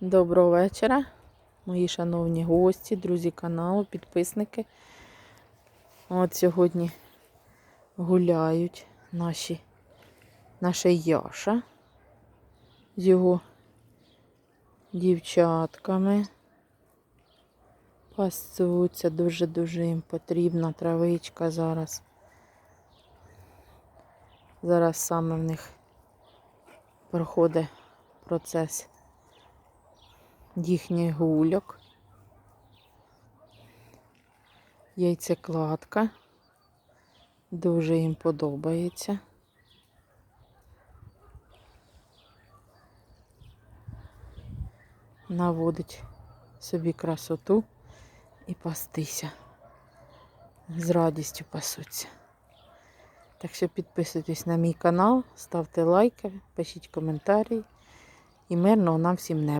Доброго вечора, мої шановні гості, друзі каналу, підписники. От сьогодні гуляють наші, наша Яша з його дівчатками. Пасуться, дуже-дуже їм потрібна травичка зараз. Зараз саме в них проходить процес їхніх гульок. Яйцекладка. Дуже їм подобається. Наводить собі красоту і пастися. З радістю пасуться. Так що підписуйтесь на мій канал, ставте лайки, пишіть коментарі і мирного нам всім неба.